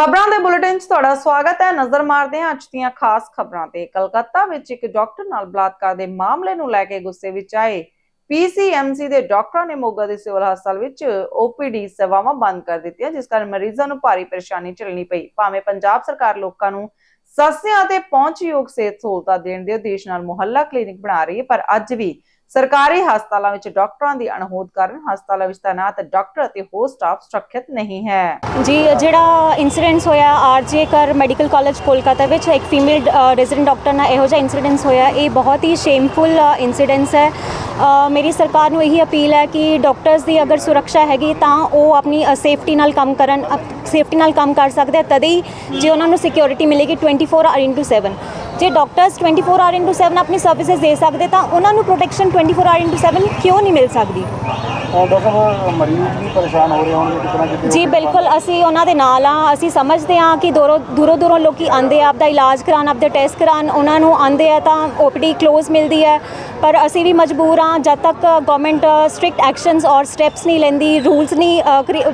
ਖਬਰਾਂ ਦੇ ਬੁਲੇਟਿਨ 'ਚ ਤੁਹਾਡਾ ਸਵਾਗਤ ਹੈ। ਨਜ਼ਰ ਮਾਰਦੇ ਹਾਂ ਅੱਜ ਦੀਆਂ ਖਾਸ ਖਬਰਾਂ ਤੇ। ਕਲਕੱਤਾ ਵਿੱਚ ਇੱਕ ਡਾਕਟਰ ਨਾਲ ਬਲਾਤਕਾਰ ਦੇ ਮਾਮਲੇ ਨੂੰ ਲੈ ਕੇ ਗੁੱਸੇ ਵਿੱਚ ਆਏ। ਪੀਸੀਐਮਸੀ ਦੇ ਡਾਕਟਰਾਂ ਨੇ ਮੋਗਾ ਦੇ ਸਿਵਲ ਹਸਪਤਾਲ ਵਿੱਚ ਓਪੀਡੀ ਸੇਵਾਵਾਂ ਬੰਦ ਕਰ ਦਿੱਤੀਆਂ, ਜਿਸ ਕਾਰਨ ਮਰੀਜ਼ਾਂ ਨੂੰ ਭਾਰੀ ਪਰੇਸ਼ਾਨੀ ਝੱਲਣੀ ਪਈ। ਭਾਵੇਂ ਪੰਜਾਬ ਸਰਕਾਰ ਲੋਕਾਂ ਨੂੰ ਸਸਤੀਆਂ ਤੇ ਪਹੁੰਚਯੋਗ ਸਿਹਤ ਸਹੂਲਤਾਂ ਦੇਣ ਦੇ ਉਦੇਸ਼ ਨਾਲ ਮੁਹੱਲਾ ਕਲੀਨਿਕ ਬਣਾ ਰਹੀ ਹੈ, ਪਰ ਅੱਜ ਵੀ ਸਰਕਾਰੀ ਹਸਪਤਾਲਾਂ ਵਿੱਚ ਡਾਕਟਰਾਂ ਦੀ ਅਣਹੋਂਦ ਕਾਰਨ ਹਸਪਤਾਲਾਂ ਵਿੱਚ ਤਾਇਨਾਤ ਡਾਕਟਰ ਅਤੇ ਹੋਰ ਸਟਾਫ ਸੁਰੱਖਿਅਤ ਨਹੀਂ ਹੈ। ਜੀ ਜਿਹੜਾ ਇਨਸੀਡੈਂਟਸ ਹੋਇਆ ਆਰਜੇ ਕਰ ਮੈਡੀਕਲ ਕਾਲਜ ਕੋਲਕਾਤਾ ਵਿੱਚ, ਇੱਕ ਫੀਮੇਲ ਰੈਜ਼ੀਡੈਂਟ ਡਾਕਟਰ ਨਾਲ ਇਹੋ ਜਿਹਾ ਇਨਸੀਡੈਂਟਸ ਹੋਇਆ, ਇਹ ਬਹੁਤ ਹੀ ਸ਼ੇਮਫੁਲ ਇਨਸੀਡੈਂਟਸ ਹੈ। ਮੇਰੀ ਸਰਕਾਰ ਨੂੰ ਇਹੀ ਅਪੀਲ ਹੈ ਕਿ ਡਾਕਟਰਸ ਦੀ ਅਗਰ ਸੁਰੱਖਿਆ ਹੈਗੀ ਤਾਂ ਉਹ ਆਪਣੀ ਸੇਫਟੀ ਨਾਲ ਕੰਮ ਕਰਨ ਸੇਫਟੀ ਨਾਲ ਕੰਮ ਕਰ ਸਕਦੇ ਆ। ਤਦੇ ਹੀ ਜੇ ਉਹਨਾਂ ਨੂੰ ਸਿਕਿਉਰਿਟੀ ਮਿਲੇਗੀ 24 ਆਰ ਇਨਟੂ 7 ਜੇ ਡਾਕਟਰਸ 24 ਆਰ ਇਨਟੂ 7 ਆਪਣੀ ਸਰਵਿਸਿਜ਼ ਦੇ ਸਕਦੇ ਤਾਂ ਉਹਨਾਂ ਨੂੰ ਪ੍ਰੋਟੈਕਸ਼ਨ 24 ਆਰ ਇਨਟੂ 7 ਕਿਉਂ ਨਹੀਂ ਮਿਲ ਸਕਦੀ? ਜੀ ਬਿਲਕੁਲ ਅਸੀਂ ਉਹਨਾਂ ਦੇ ਨਾਲ ਆ ਅਸੀਂ ਸਮਝਦੇ ਹਾਂ ਕਿ ਦੂਰੋਂ ਦੂਰੋਂ ਦੂਰੋਂ ਲੋਕੀ ਆਂਦੇ ਆ ਆਪਦਾ ਇਲਾਜ ਕਰਾਉਣ ਆਪਦੇ ਟੈਸਟ ਕਰਾਉਣ ਉਹਨਾਂ ਨੂੰ ਆਂਦੇ ਆ ਤਾਂ ਓਪੀਡੀ ਕਲੋਜ਼ ਮਿਲਦੀ ਹੈ। ਪਰ ਅਸੀਂ ਵੀ ਮਜਬੂਰ ਹਾਂ ਜਦ ਤੱਕ ਗਵਰਨਮੈਂਟ ਸਟ੍ਰਿਕਟ ਐਕਸ਼ਨਸ ਔਰ ਸਟੈਪਸ ਨਹੀਂ ਲੈਂਦੀ ਰੂਲਸ ਨਹੀਂ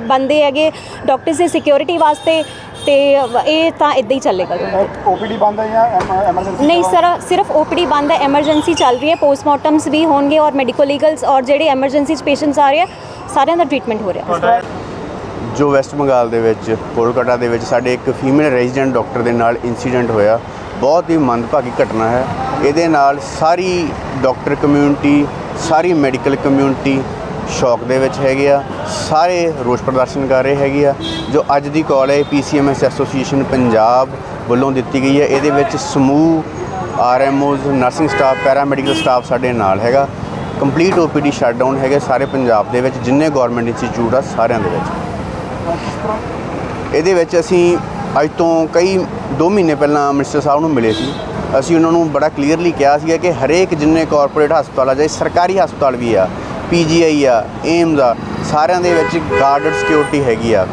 ਬਣਦੇ ਹੈਗੇ ਡਾਕਟਰਸ ਦੀ ਸਿਕਿਉਰਿਟੀ ਵਾਸਤੇ ਤੇ ਇਹ ਤਾਂ ਇਦਾਂ ਹੀ ਚੱਲੇਗਾ। ਓਪੀਡੀ ਬੰਦ ਹੈ ਜਾਂ ਐਮਰਜੈਂਸੀ ਨਹੀਂ ਸਰ ਸਿਰਫ ਓਪੀਡੀ ਬੰਦ ਹੈ ਐਮਰਜੈਂਸੀ ਚੱਲ ਰਹੀ ਹੈ ਪੋਸਟਮਾਰਟਮਸ ਵੀ ਹੋਣਗੇ ਔਰ ਮੈਡੀਕਲ ਲੀਗਲਸ ਔਰ ਜਿਹੜੇ ਐਮਰਜੈਂਸੀ ਚ ਪੇਸ਼ੈਂਟਸ ਆ ਰਹੇ ਆ ਸਾਰਿਆਂ ਦਾ ਟ੍ਰੀਟਮੈਂਟ ਹੋ ਰਿਹਾ। ਜੋ ਵੈਸਟ ਬੰਗਾਲ ਦੇ ਵਿੱਚ ਕੋਲਕਾਤਾ ਦੇ ਵਿੱਚ ਸਾਡੇ ਇੱਕ ਫੀਮੇਲ ਰੈਜ਼ੀਡੈਂਟ ਡਾਕਟਰ ਦੇ ਨਾਲ ਇਨਸੀਡੈਂਟ ਹੋਇਆ। ਬਹੁਤ ਹੀ ਮੰਦਭਾਗੀ ਘਟਨਾ ਹੈ। ਇਹਦੇ ਨਾਲ ਸਾਰੀ ਡਾਕਟਰ ਕਮਿਊਨਿਟੀ, ਸਾਰੀ ਮੈਡੀਕਲ ਕਮਿਊਨਿਟੀ ਸ਼ੌਕ ਦੇ ਵਿੱਚ ਹੈਗੇ ਆ। ਸਾਰੇ ਰੋਸ ਪ੍ਰਦਰਸ਼ਨ ਕਰ ਰਹੇ ਹੈਗੇ ਆ, ਜੋ ਅੱਜ ਦੀ ਕਾਲ ਹੈ ਪੀਸੀਐਮਐਸ ਐਸੋਸੀਏਸ਼ਨ ਪੰਜਾਬ ਵੱਲੋਂ ਦਿੱਤੀ ਗਈ ਹੈ। ਇਹਦੇ ਵਿੱਚ ਸਮੂਹ RMOs nursing staff, paramedical staff ਸਾਡੇ ਨਾਲ ਹੈਗਾ। ਕੰਪਲੀਟ ਓਪੀਡੀ ਸ਼ਟਡਾਊਨ ਹੈਗੇ ਸਾਰੇ ਪੰਜਾਬ ਦੇ ਵਿੱਚ, ਜਿੰਨੇ ਗਵਰਨਮੈਂਟ ਇੰਸਟੀਚਿਊਟ ਆ ਸਾਰਿਆਂ ਦੇ ਵਿੱਚ। ਇਹਦੇ ਵਿੱਚ ਅਸੀਂ ਅੱਜ ਤੋਂ ਕਈ 2 ਮਹੀਨੇ ਪਹਿਲਾਂ ਮਿਨਿਸਟਰ ਸਾਹਿਬ ਨੂੰ ਮਿਲੇ ਸੀ। ਅਸੀਂ ਉਹਨਾਂ ਨੂੰ ਬੜਾ ਕਲੀਅਰਲੀ ਕਿਹਾ ਸੀਗਾ ਕਿ ਹਰੇਕ ਜਿੰਨੇ ਕਾਰਪੋਰੇਟ ਹਸਪਤਾਲ ਆ ਜਾਂ ਸਰਕਾਰੀ ਹਸਪਤਾਲ ਵੀ ਆ ਪੀਜੀਆਈ ਆ ਏਮਜ਼ ਆ, ਸਾਰਿਆਂ ਦੇ ਵਿੱਚ ਗਾਰਡਡ ਸਿਕਿਉਰਿਟੀ ਹੈਗੀ ਆ।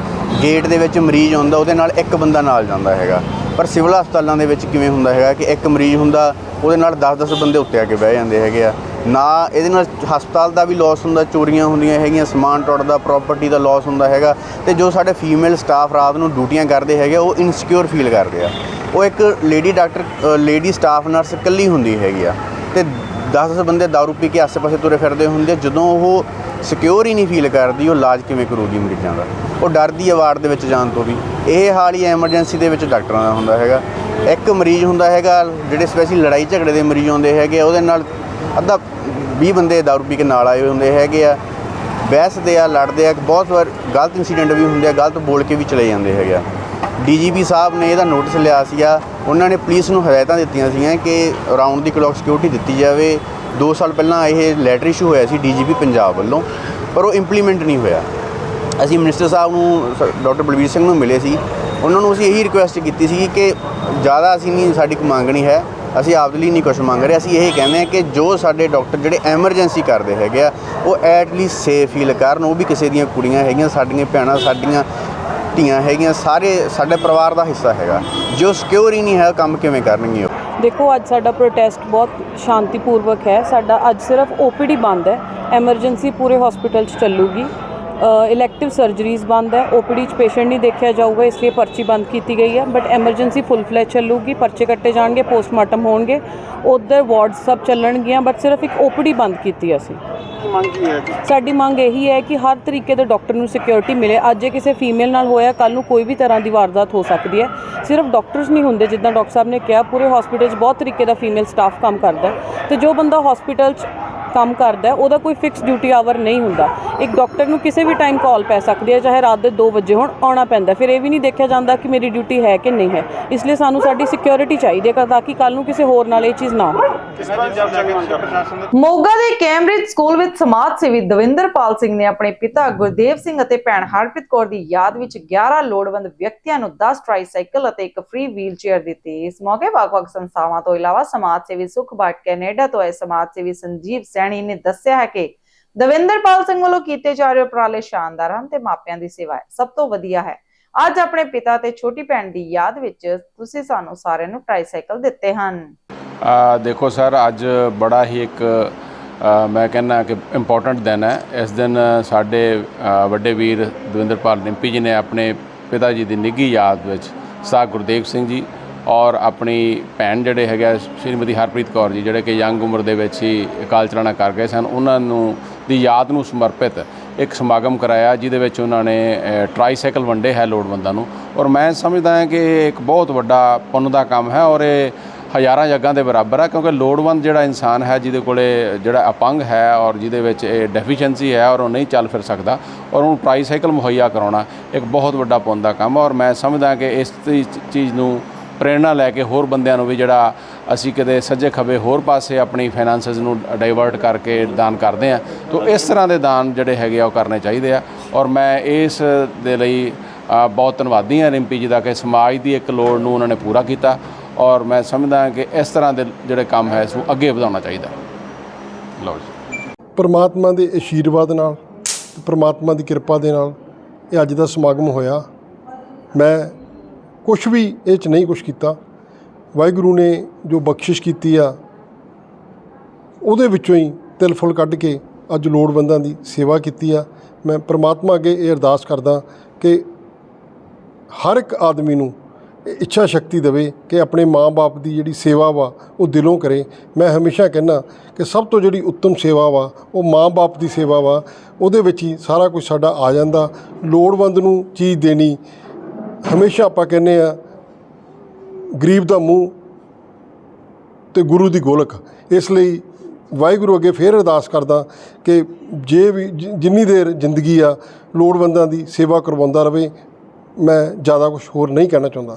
ਗੇਟ ਦੇ ਵਿੱਚ ਮਰੀਜ਼ ਆਉਂਦਾ ਉਹਦੇ ਨਾਲ ਇੱਕ ਬੰਦਾ ਨਾਲ ਜਾਂਦਾ ਹੈਗਾ। ਪਰ ਸਿਵਲ ਹਸਪਤਾਲਾਂ ਦੇ ਵਿੱਚ ਕਿਵੇਂ ਹੁੰਦਾ ਹੈਗਾ ਕਿ ਇੱਕ ਮਰੀਜ਼ ਹੁੰਦਾ ਉਹਦੇ ਨਾਲ 10-10 ਬੰਦੇ ਉੱਤੇ ਆ ਕੇ ਬਹਿ ਜਾਂਦੇ ਹੈਗੇ ਆ। ਨਾ ਇਹਦੇ ਨਾਲ ਹਸਪਤਾਲ ਦਾ ਵੀ ਲਾਸ ਹੁੰਦਾ ਚੋਰੀਆਂ ਹੁੰਦੀਆਂ ਹੈਗੀਆਂ ਸਮਾਨ ਟੁੱਟਦਾ ਪ੍ਰਾਪਰਟੀ ਦਾ ਲਾਸ ਹੁੰਦਾ ਹੈਗਾ ਤੇ ਜੋ ਸਾਡੇ ਫੀਮੇਲ ਸਟਾਫ ਰਾਤ ਨੂੰ ਡਿਊਟੀਆਂ ਕਰਦੇ ਹੈਗੇ ਆ, ਉਹ ਇਨਸਿਕਿਉਰ ਫੀਲ ਕਰਦੇ ਆ। ਉਹ ਇੱਕ lady doctor lady staff nurse ਇਕੱਲੀ ਹੁੰਦੀ ਹੈਗੀ ਆ ਤੇ 10-10 ਬੰਦੇ ਦਾਰੂ ਪੀ ਕੇ ਆਸੇ-ਪਾਸੇ ਤੁਰੇ ਫਿਰਦੇ ਹੁੰਦੇ ਆ। ਜਦੋਂ ਉਹ ਸਿਕਿਉਰ ਹੀ ਨਹੀਂ ਫੀਲ ਕਰਦੀ ਉਹ ਇਲਾਜ ਕਿਵੇਂ ਕਰੂਗੀ ਮਰੀਜ਼ਾਂ ਦਾ। ਉਹ ਡਰਦੀ ਆ ਵਾਰਡ ਦੇ ਵਿੱਚ ਜਾਣ ਤੋਂ ਵੀ। ਇਹ ਹਾਲ ਹੀ ਐਮਰਜੈਂਸੀ ਦੇ ਵਿੱਚ ਡਾਕਟਰਾਂ ਦਾ ਹੁੰਦਾ ਹੈਗਾ। ਇੱਕ ਮਰੀਜ਼ ਹੁੰਦਾ ਹੈਗਾ ਜਿਹੜੇ ਸਪੈਸ਼ਲ ਲੜਾਈ ਝਗੜੇ ਦੇ ਮਰੀਜ਼ ਆਉਂਦੇ ਹੈਗੇ ਆ, ਉਹਦੇ ਨਾਲ ਅੱਧਾ 20 ਬੰਦੇ ਦਾਰੂ ਪੀ ਕੇ ਨਾਲ ਆਏ ਹੁੰਦੇ ਹੈਗੇ ਆ। ਬਹਿਸਦੇ ਆ ਲੜਦੇ ਆ ਬਹੁਤ ਵਾਰ ਗਲਤ ਇਨਸੀਡੈਂਟ ਵੀ ਹੁੰਦੇ ਆ ਗਲਤ ਬੋਲ ਕੇ ਵੀ ਚਲੇ ਜਾਂਦੇ ਹੈਗੇ ਆ। ਡੀਜੀਪੀ ਸਾਹਿਬ ਨੇ ਇਹਦਾ ਨੋਟਿਸ ਲਿਆ ਸੀਗਾ ਉਹਨਾਂ ਨੇ ਪੁਲਿਸ ਨੂੰ ਹਦਾਇਤਾਂ ਦਿੱਤੀਆਂ ਸੀਗੀਆਂ ਕਿ ਰਾਉਂਡ ਦੀ ਕਲੌਕ ਸਿਕਿਉਰਿਟੀ ਦਿੱਤੀ ਜਾਵੇ। 2 ਸਾਲ ਪਹਿਲਾਂ ਇਹ ਲੈਟਰ ਇਸ਼ੂ ਹੋਇਆ ਸੀ ਡੀਜੀਪੀ ਪੰਜਾਬ ਵੱਲੋਂ ਪਰ ਉਹ ਇੰਪਲੀਮੈਂਟ ਨਹੀਂ ਹੋਇਆ। ਅਸੀਂ ਮਿਨਿਸਟਰ ਸਾਹਿਬ ਨੂੰ ਡਾਕਟਰ ਬਲਵੀਰ ਸਿੰਘ ਨੂੰ ਮਿਲੇ ਸੀ। ਉਹਨਾਂ ਨੂੰ ਅਸੀਂ ਇਹੀ ਰਿਕੁਐਸਟ ਕੀਤੀ ਸੀ ਕਿ ਜ਼ਿਆਦਾ ਅਸੀਂ ਨਹੀਂ, ਸਾਡੀ ਕੋ ਮੰਗ ਨਹੀਂ ਹੈ। ਅਸੀਂ ਆਪਦੇ ਲਈ ਨਹੀਂ ਕੁਝ ਮੰਗ ਰਹੇ। ਅਸੀਂ ਇਹ ਕਹਿੰਦੇ ਹਾਂ ਕਿ ਜੋ ਸਾਡੇ ਡਾਕਟਰ ਜਿਹੜੇ ਐਮਰਜੈਂਸੀ ਕਰਦੇ ਹੈਗੇ ਆ, ਉਹ ਐਟ ਸੇਫ ਫੀਲ ਕਰਨ। ਉਹ ਵੀ ਕਿਸੇ ਦੀਆਂ ਕੁੜੀਆਂ ਹੈਗੀਆਂ, ਸਾਡੀਆਂ ਭੈਣਾਂ, ਸਾਡੀਆਂ ਧੀਆਂ ਹੈਗੀਆਂ, ਸਾਰੇ ਸਾਡੇ ਪਰਿਵਾਰ ਦਾ ਹਿੱਸਾ ਹੈਗਾ। ਜੋ ਸਿਕਿਉਰ ਹੀ ਨਹੀਂ ਹੈ ਕੰਮ ਕਿਵੇਂ ਕਰਨਗੇ ਉਹ ਦੇਖੋ, ਅੱਜ ਸਾਡਾ ਪ੍ਰੋਟੈਸਟ ਬਹੁਤ ਸ਼ਾਂਤੀਪੂਰਵਕ ਹੈ। ਸਾਡਾ ਅੱਜ ਸਿਰਫ ਓਪੀਡੀ ਬੰਦ ਹੈ। ਐਮਰਜੈਂਸੀ ਪੂਰੇ ਹਸਪੀਟਲ 'ਚ ਚੱਲੂਗੀ। ਇਲੈਕਟਿਵ ਸਰਜਰੀਜ਼ ਬੰਦ ਹੈ। ਓਪੀਡੀ 'ਚ ਪੇਸ਼ੈਂਟ ਨਹੀਂ ਦੇਖਿਆ ਜਾਊਗਾ ਇਸ ਲਈ ਪਰਚੀ ਬੰਦ ਕੀਤੀ ਗਈ ਹੈ। ਬਟ ਐਮਰਜੈਂਸੀ ਫੁੱਲ ਫਲੈਜ ਚੱਲੂਗੀ ਪਰਚੇ ਕੱਟੇ ਜਾਣਗੇ ਪੋਸਟਮਾਰਟਮ ਹੋਣਗੇ। ਉਧਰ ਵਾਰਡਸ ਸਭ ਚੱਲਣਗੀਆਂ ਬਟ ਸਿਰਫ ਇੱਕ ਓਪੀਡੀ ਬੰਦ ਕੀਤੀ ਹੈ ਅਸੀਂ। ਸਾਡੀ ਮੰਗ ਇਹੀ ਹੈ ਕਿ ਹਰ ਤਰੀਕੇ ਦੇ ਡਾਕਟਰ ਨੂੰ ਸਿਕਿਉਰਿਟੀ ਮਿਲੇ। ਅੱਜ ਜੇ ਕਿਸੇ ਫੀਮੇਲ ਨਾਲ ਹੋਇਆ ਕੱਲ ਨੂੰ ਕੋਈ ਵੀ ਤਰ੍ਹਾਂ ਦੀ ਵਾਰਦਾਤ ਹੋ ਸਕਦੀ ਹੈ। ਸਿਰਫ ਡਾਕਟਰਸ ਨਹੀਂ ਹੁੰਦੇ ਜਿੱਦਾਂ ਡਾਕਟਰ ਸਾਹਿਬ ਨੇ ਕਿਹਾ ਪੂਰੇ ਹਸਪੀਟਲ 'ਚ ਬਹੁਤ ਤਰੀਕੇ ਦਾ ਫੀਮੇਲ ਸਟਾਫ ਕੰਮ ਕਰਦਾ ਤੇ ਜੋ ਬੰਦਾ ਹਸਪੀਟਲ 'ਚ ਕੰਮ ਕਰਦਾ ਉਹਦਾ ਕੋਈ ਫਿਕਸ ਡਿਊਟੀ ਆਵਰ ਨਹੀਂ ਹੁੰਦਾ। ਇੱਕ ਡਾਕਟਰ ਨੂੰ ਕਿਸੇ ਵੀ ਟਾਈਮ ਕਾਲ ਪੈ ਸਕਦੀ ਹੈ, ਚਾਹੇ ਰਾਤ ਦੇ 2 ਵਜੇ ਹੋਣ, ਆਉਣਾ ਪੈਂਦਾ ਫਿਰ ਇਹ ਵੀ ਨਹੀਂ ਦੇਖਿਆ ਜਾਂਦਾ ਕਿ ਮੇਰੀ ਡਿਊਟੀ ਹੈ ਕਿ ਨਹੀਂ ਹੈ। ਇਸ ਲਈ ਸਾਨੂੰ ਸਾਡੀ ਸਿਕਿਉਰਿਟੀ ਚਾਹੀਦੀ ਹੈ ਤਾਂ ਕਿ ਕੱਲ ਨੂੰ ਕਿਸੇ ਹੋਰ ਨਾਲ ਇਹ ਚੀਜ਼ ਨਾ ਹੋਵੇ। ਮੋਗਾ ਦੇ ਕੈਂਬਰਿਜ ਸਕੂਲ ਵਿੱਚ ਸਮਾਜ ਸੇਵੀ ਦਵਿੰਦਰਪਾਲ ਸਿੰਘ ਨੇ ਆਪਣੇ ਪਿਤਾ ਗੁਰਦੇਵ ਸਿੰਘ ਅਤੇ ਭੈਣ ਹਰਪ੍ਰੀਤ ਕੌਰ ਦੀ ਯਾਦ ਵਿੱਚ 11 ਲੋੜਵੰਦ ਵਿਅਕਤੀਆਂ ਨੂੰ 10 ਟ੍ਰਾਈਸਾਈਕਲ ਅਤੇ ਇੱਕ ਫ੍ਰੀ ਵੀਲਚੇਅਰ ਦਿੱਤੀ। ਇਸ ਮੌਕੇ ਵੱਖ-ਵੱਖ ਸੰਸਥਾਵਾਂ ਤੋਂ ਇਲਾਵਾ ਸਮਾਜ ਸੇਵੀ ਸੁਖਬਾਟ ਕੈਨੇਡਾ ਤੋਂ ਆਏ ਸਮਾਜ ਸੇਵੀ ਸੰਜੀਵ ਸੈਣੀ ਨੇ ਦੱਸਿਆ ਹੈ ਕਿ ਦਵਿੰਦਰਪਾਲ ਸਿੰਘ ਵੱਲੋਂ ਕੀਤੇ ਜਾ ਰਹੇ ਉਪਰਾਲੇ ਸ਼ਾਨਦਾਰ ਹਨ ਤੇ ਮਾਪਿਆਂ ਦੀ ਸੇਵਾ ਹੈ ਸਭ ਤੋਂ ਵਧੀਆ ਹੈ। ਅੱਜ ਆਪਣੇ ਪਿਤਾ ਤੇ ਛੋਟੀ ਭੈਣ ਦੀ ਯਾਦ ਵਿੱਚ ਤੁਸੀਂ ਸਾਨੂੰ ਸਾਰਿਆਂ ਨੂੰ ਟ੍ਰਾਈਸਾਈਕਲ ਦਿੱਤੇ ਹਨ। ਆ ਦੇਖੋ ਸਰ ਅੱਜ ਬੜਾ ਹੀ ਇੱਕ ਅ, ਮੈਂ ਕਹਿੰਦਾ ਕਿ ਇੰਪੋਰਟੈਂਟ ਦਿਨ ਹੈ। ਇਸ ਦਿਨ ਸਾਡੇ ਅ, ਵੱਡੇ ਵੀਰ ਦਵਿੰਦਰਪਾਲ ਨਿੰਪੀ ਜੀ ਨੇ ਆਪਣੇ ਪਿਤਾ ਜੀ ਦੀ ਨਿੱਘੀ ਯਾਦ ਵਿੱਚ ਸਾ ਗੁਰਦੇਵ ਸਿੰਘ ਜੀ ਔਰ ਆਪਣੀ ਭੈਣ ਜਿਹੜੇ ਹੈਗਾ ਸ਼੍ਰੀਮਤੀ ਹਰਪ੍ਰੀਤ ਕੌਰ ਜੀ ਜਿਹੜੇ ਕਿ ਯੰਗ ਉਮਰ ਦੇ ਵਿੱਚ ਹੀ ਅਕਾਲ ਚਲਾਣਾ ਕਰ ਗਏ ਸਨ ਉਹਨਾਂ ਨੂੰ ਦੀ ਯਾਦ ਨੂੰ ਸਮਰਪਿਤ ਇੱਕ ਸਮਾਗਮ ਕਰਾਇਆ ਜਿਹਦੇ ਵਿੱਚ ਉਹਨਾਂ ਨੇ ਅ, ਟਰਾਈਸਾਈਕਲ ਵੰਡੇ ਹੈ ਲੋੜਵੰਦਾਂ ਨੂੰ। ਔਰ ਮੈਂ ਸਮਝਦਾ ਹਾਂ ਕਿ ਇਹ ਇੱਕ ਬਹੁਤ ਵੱਡਾ ਪੁੰਨ ਦਾ ਕੰਮ ਹੈ ਔਰ ਇਹ ਹਜ਼ਾਰਾਂ ਜੱਗਾਂ ਦੇ ਬਰਾਬਰ ਹੈ ਕਿਉਂਕਿ ਲੋੜਵੰਦ ਜਿਹੜਾ ਇਨਸਾਨ ਹੈ ਜਿਹਦੇ ਕੋਲੇ ਜਿਹੜਾ ਅਪੰਗ ਹੈ ਔਰ ਜਿਹਦੇ ਵਿੱਚ ਇਹ ਡੈਫੀਸ਼ੀਐਂਸੀ ਹੈ ਔਰ ਉਹ ਨਹੀਂ ਚੱਲ ਫਿਰ ਸਕਦਾ ਔਰ ਉਹਨੂੰ ਟਰਾਈਸਾਈਕਲ ਮੁਹੱਈਆ ਕਰਾਉਣਾ ਇੱਕ ਬਹੁਤ ਵੱਡਾ ਪੁੰਨ ਦਾ ਕੰਮ ਔਰ ਮੈਂ ਸਮਝਦਾ ਕਿ ਇਸ ਤੀ- ਚੀਜ਼ ਨੂੰ ਪ੍ਰੇਰਣਾ ਲੈ ਕੇ ਹੋਰ ਬੰਦਿਆਂ ਨੂੰ ਵੀ ਜਿਹੜਾ ਅਸੀਂ ਕਿਤੇ ਸੱਜੇ ਖੱਬੇ ਹੋਰ ਪਾਸੇ ਆਪਣੀ ਫਾਈਨਾਂਸਸ ਨੂੰ ਡਾਈਵਰਟ ਕਰਕੇ ਦਾਨ ਕਰਦੇ ਆ ਤਾਂ ਇਸ ਤਰ੍ਹਾਂ ਦੇ ਦਾਨ ਜਿਹੜੇ ਹੈਗੇ ਆ ਉਹ ਕਰਨੇ ਚਾਹੀਦੇ ਆ। ਔਰ ਮੈਂ ਇਸ ਦੇ ਲਈ ਬਹੁਤ ਧੰਨਵਾਦੀ ਹਾਂ ਰਿੰਪੀ ਜੀ ਦਾ ਕਿ ਸਮਾਜ ਦੀ ਇੱਕ ਲੋੜ ਨੂੰ ਉਹਨਾਂ ਨੇ ਪੂਰਾ ਕੀਤਾ। ਔਰ ਮੈਂ ਸਮਝਦਾ ਕਿ ਇਸ ਤਰ੍ਹਾਂ ਦੇ ਜਿਹੜੇ ਕੰਮ ਹੈ, ਇਸ ਨੂੰ ਅੱਗੇ ਵਧਾਉਣਾ ਚਾਹੀਦਾ। ਲਓ ਜੀ। ਪਰਮਾਤਮਾ ਦੇ ਅਸ਼ੀਰਵਾਦ ਨਾਲ, ਪਰਮਾਤਮਾ ਦੀ ਕਿਰਪਾ ਦੇ ਨਾਲ ਇਹ ਅੱਜ ਦਾ ਸਮਾਗਮ ਹੋਇਆ। ਮੈਂ ਕੁਝ ਵੀ ਇਹ ਚ ਨਹੀਂ ਕੁਝ ਕੀਤਾ। ਵਾਹਿਗੁਰੂ ਨੇ ਜੋ ਬਖਸ਼ਿਸ਼ ਕੀਤੀ ਆ, ਉਹਦੇ ਵਿੱਚੋਂ ਹੀ ਤਿਲ ਫੁੱਲ ਕੱਢ ਕੇ ਅੱਜ ਲੋੜਵੰਦਾਂ ਦੀ ਸੇਵਾ ਕੀਤੀ ਆ। ਮੈਂ ਪ੍ਰਮਾਤਮਾ ਅੱਗੇ ਇਹ ਅਰਦਾਸ ਕਰਦਾ ਕਿ ਹਰ ਇੱਕ ਆਦਮੀ ਨੂੰ ਇਹ ਇੱਛਾ ਸ਼ਕਤੀ ਦੇਵੇ ਕਿ ਆਪਣੇ ਮਾਂ-ਬਾਪ ਦੀ ਜਿਹੜੀ ਸੇਵਾ ਵਾ, ਉਹ ਦਿਲੋਂ ਕਰੇ। ਮੈਂ ਹਮੇਸ਼ਾ ਕਹਿੰਦਾ ਕਿ ਸਭ ਤੋਂ ਜਿਹੜੀ ਉੱਤਮ ਸੇਵਾ ਵਾ, ਉਹ ਮਾਂ-ਬਾਪ ਦੀ ਸੇਵਾ ਵਾ। ਉਹਦੇ ਵਿੱਚ ਹੀ ਸਾਰਾ ਕੁਝ ਸਾਡਾ ਆ ਜਾਂਦਾ। ਲੋੜਵੰਦ ਨੂੰ ਚੀਜ਼ ਦੇਣੀ ਹਮੇਸ਼ਾ ਆਪਾਂ ਕਹਿੰਦੇ ਆ ਗਰੀਬ ਦਾ ਮੂੰਹ ਤੇ ਗੁਰੂ ਦੀ ਗੋਲਕ। ਇਸ ਲਈ ਵਾਹਿਗੁਰੂ ਅੱਗੇ ਫੇਰ ਅਰਦਾਸ ਕਰਦਾ ਕਿ ਜੇ ਵੀ ਜਿ- ਜਿੰਨੀ ਦੇਰ ਜ਼ਿੰਦਗੀ ਆ ਲੋੜਵੰਦਾਂ ਦੀ ਸੇਵਾ ਕਰਵਾਉਂਦਾ ਰਵੇ ਮੈਂ ਜ਼ਿਆਦਾ ਕੁਝ ਹੋਰ ਨਹੀਂ ਕਹਿਣਾ ਚਾਹੁੰਦਾ।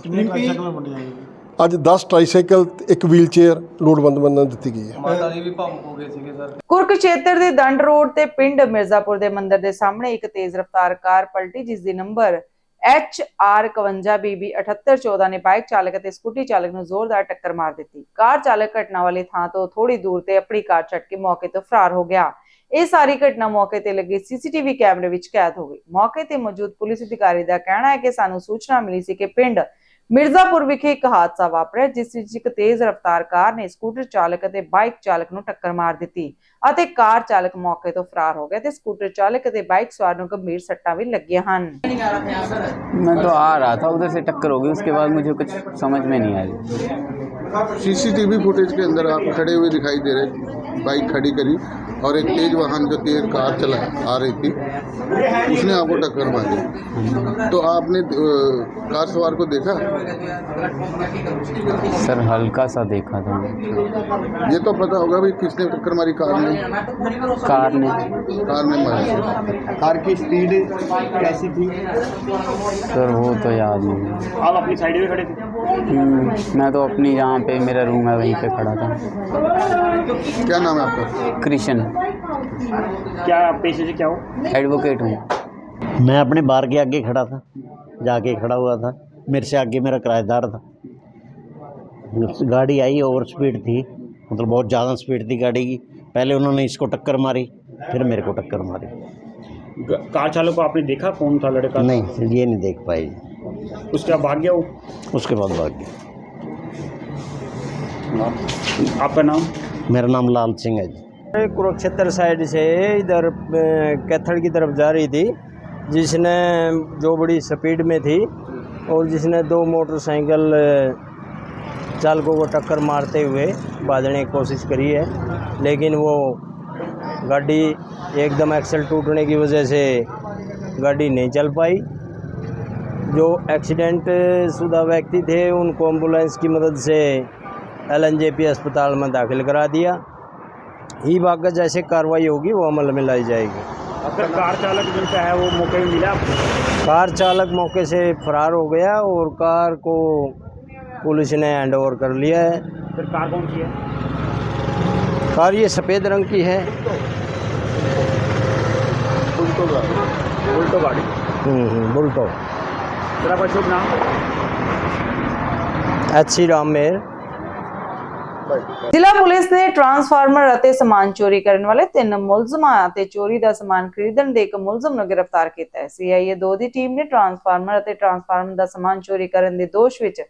ਅੱਜ 10 ਟ੍ਰਾਈਸਾਈਕਲ ਤੇ ਇੱਕ ਵੀਲ ਚੇਅਰ ਲੋੜਵੰਦ ਬੰਦਾਂ ਨੂੰ ਦਿੱਤੀ ਗਈ ਹੈ। ਕੁਰਕਸ਼ੇਤਰ ਦੇ ਦੰਡ ਰੋਡ ਤੇ ਪਿੰਡ ਮਿਰਜ਼ਾਪੁਰ ਦੇ ਮੰਦਿਰ ਦੇ ਸਾਹਮਣੇ ਇੱਕ ਤੇਜ਼ ਰਫ਼ਤਾਰ ਕਾਰ ਪਲਟੀ ਜਿਸ ਦੀ ਨੰਬਰ HR 51 BB 7814 ਨੇ ਬਾਈਕ ਚਾਲਕ ਅਤੇ ਸਕੂਟੀ ਚਾਲਕ ਨੂੰ ਜ਼ੋਰਦਾਰ ਟੱਕਰ ਮਾਰ ਦਿੱਤੀ। ਕਾਰ ਚਾਲਕ ਘਟਨਾ ਵਾਲੀ ਥਾਂ ਤੋਂ ਥੋੜੀ ਦੂਰ ਤੇ ਆਪਣੀ ਕਾਰ ਛੱਡ ਕੇ ਮੌਕੇ ਤੋਂ ਫਰਾਰ ਹੋ ਗਿਆ। ਇਹ ਸਾਰੀ ਘਟਨਾ ਮੌਕੇ ਤੇ ਲੱਗੇ। ਸੀਸੀਟੀਵੀ ਕੈਮਰੇ ਵਿੱਚ ਕੈਦ ਹੋ ਗਈ। ਮੌਕੇ ਤੇ ਮੌਜੂਦ ਪੁਲਿਸ ਅਧਿਕਾਰੀ ਦਾ ਕਹਿਣਾ ਹੈ ਕਿ ਸਾਨੂੰ ਸੂਚਨਾ ਮਿਲੀ ਸੀ ਕਿ ਪਿੰਡ ਮਿਰਜ਼ਾਪੁਰ ਵਿਖੇ ਇੱਕ ਹਾਦਸਾ ਵਾਪਰਿਆ ਜਿਸ ਵਿੱਚ ਇੱਕ ਤੇਜ਼ ਰਫ਼ਤਾਰ ਕਾਰ ਨੇ ਸਕੂਟਰ ਚਾਲਕ ਅਤੇ ਬਾਈਕ ਚਾਲਕ ਨੂੰ ਟੱਕਰ ਮਾਰ ਦਿੱਤੀ ਅਤੇ ਕਾਰ ਚਾਲਕ ਮੌਕੇ ਤੋਂ ਫਰਾਰ ਹੋ ਗਿਆ ਤੇ ਸਕੂਟਰ ਚਾਲਕ ਅਤੇ ਬਾਈਕ ਸਵਾਰ ਨੂੰ ਗੰਭੀਰ ਸੱਟਾਂ ਵੀ ਲੱਗੀਆਂ ਹਨ मैं तो आ रहा था उधर से टक्कर हो गई उसके बाद मुझे कुछ समझ में नहीं आई सीसीटीवी फुटेज के अंदर आप खड़े हुए दिखाई दे रहे बाइक खड़ी करी और एक तेज वाहन जो तेज कार चला आ रही थी उसने आपको टक्कर मारी तो आपने कार सवार को देखा? सर हल्का सा देखा था। ये तो पता होगा भाई किसने टक्कर मारी कार ने कार ने। कार ने मारी कार की स्पीड कैसी थी? सर वो तो याद नहीं आप अपनी साइड में खड़े थे। मैं तो अपनी जहाँ पे मेरा रूम है वहीं पे खड़ा था। क्या नाम है आपका? कृष्ण। क्या आप पेशे से क्या हो? एडवोकेट हूँ। मैं अपने बार के आगे खड़ा था जाके खड़ा हुआ था। मेरे से आगे मेरा किराएदार था। गाड़ी आई ओवर स्पीड थी। मतलब बहुत ज़्यादा स्पीड थी गाड़ी की। पहले उन्होंने इसको टक्कर मारी फिर मेरे को टक्कर मारी। कार चालक को आपने देखा? कौन था लड़का? नहीं ये नहीं देख पाई। उसके बाद भाग गया वो? उसके बाद भाग गया। आपका नाम? मेरा नाम लाल सिंह है जी। कुरुक्षेत्र साइड से इधर कैथल की तरफ़ जा रही थी जिसने जो बड़ी स्पीड में थी और जिसने दो मोटरसाइकिल चालकों को टक्कर मारते हुए भागने की कोशिश करी है लेकिन वो गाड़ी एकदम एक्सल टूटने की वजह से गाड़ी नहीं चल पाई। जो एक्सीडेंट शुदा व्यक्ति थे उनको एंबुलेंस की मदद से एलएनजेपी अस्पताल में दाखिल करा दिया। ही बाका जैसे कार्रवाई होगी वो अमल में लाई जाएगी। सर कार चालक जो है वो मौके में मिला? कार चालक मौके से फरार हो गया और कार को पुलिस ने हैंड ओवर कर लिया है। फिर कार कौन सी है? कार ये सफ़ेद रंग की है। उल्टो गाड़ी। हम्म, हम्म, बुल्टो। બરાબર શું નામ એચસી રામ મેર ਜ਼ਿਲ੍ਹਾ ਪੁਲਿਸ ਨੇ ਟਰਾਂਸਫਾਰਮਰ ਅਤੇ ਸਮਾਨ ਚੋਰੀ ਕਰਨ ਵਾਲੇ ਤਿੰਨ ਮੁਲਜ਼ਮਾਂ ਅਤੇ ਚੋਰੀ ਦਾ ਸਮਾਨ ਖਰੀਦਣ ਦੇ ਇੱਕ ਮੁਲਜ਼ਮ ਨੂੰ ਗ੍ਰਿਫਤਾਰ ਕੀਤਾ ਹੈ। ਸੀਆਈਏ ਦੋ ਦੀ ਟੀਮ ਨੇ ਟਰਾਂਸਫਾਰਮਰ ਅਤੇ ਟਰਾਂਸਫਾਰਮਰ ਦਾ ਸਮਾਨ ਚੋਰੀ ਕਰਨ ਦੇ ਦੋਸ਼ ਵਿੱਚ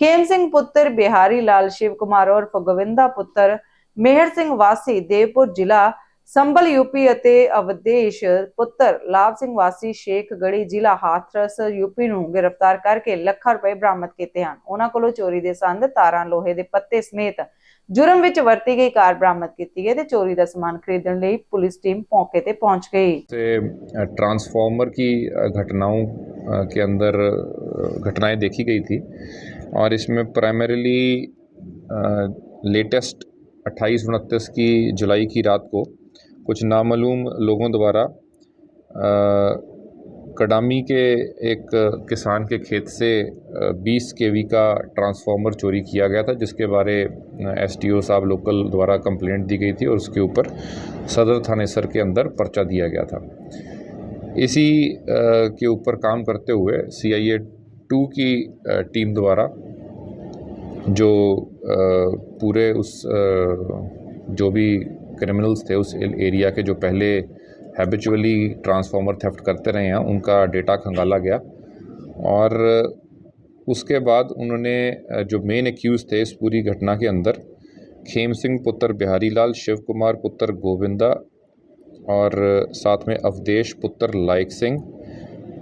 ਖੇਮ ਸਿੰਘ ਪੁੱਤਰ ਬਿਹਾਰੀ ਲਾਲ ਸ਼ਿਵ ਕੁਮਾਰ ਔਰ ਗੋਵਿੰਦਾ ਪੁੱਤਰ ਮਿਹਰ ਸਿੰਘ ਵਾਸੀ ਦੇਵਪੁਰ ਜ਼ਿਲ੍ਹਾ ਸੰਭਲ ਯੂਪੀ ਅਤੇ ਅਵਦੇਸ਼ ਪੁੱਤਰ ਲਾਭ ਸਿੰਘ ਵਾਸੀ ਸ਼ੇਖ ਗੜੀ ਜ਼ਿਲ੍ਹਾ ਹਾਥਰਸ ਯੂਪੀ ਨੂੰ ਗ੍ਰਿਫਤਾਰ ਕਰਕੇ ਲੱਖਾਂ ਰੁਪਏ ਬਰਾਮਦ ਕੀਤੇ ਹਨ ਉਹਨਾਂ ਕੋਲੋਂ ਚੋਰੀ ਦੇ ਸੰਦ ਤਾਰਾਂ ਲੋਹੇ ਦੇ ਪੱਤੇ ਸਮੇਤ ਜੁਰਮ ਵਿੱਚ ਵਰਤੀ ਗਈ ਕਾਰ ਬਰਾਮਦ ਕੀਤੀ ਗਈ ਤੇ ਚੋਰੀ ਦਾ ਸਮਾਨ ਖਰੀਦਣ ਲਈ ਪੁਲਿਸ ਟੀਮ ਮੌਕੇ ਤੇ ਪਹੁੰਚ ਗਈ से अ, ट्रांसफार्मर की अ, घटनाओं अ, के अंदर अ, घटनाएं देखी गई थी और इसमें प्राइमरीली लेटेस्ट अट्ठाईस उनतीस की जुलाई की रात को कुछ नामालूम लोगों द्वारा कडामी के एक किसान के खेत से 20 केवी का ट्रांसफार्मर चोरी किया गया था, जिसके बारे एसटीओ साहब लोकल द्वारा कंप्लेंट दी गई थी और उसके ऊपर सदर थानेसर के अंदर पर्चा दिया गया था। इसी के ऊपर काम करते हुए सी आई ए टू की टीम द्वारा जो पूरे उस जो भी क्रिमिनल्स थे उस एरिया के जो पहले हैबिचुअली ट्रांसफार्मर थेफ्ट करते रहे हैं, उनका डेटा खंगाला गया। और, उसके बाद उन्होंने जो मेन एक्यूज़ थे इस पूरी घटना के अंदर, खेम सिंह पुत्र बिहारी लाल शिव कुमार पुत्र गोविंदा और, साथ में अवधेश पुत्र लायक सिंह,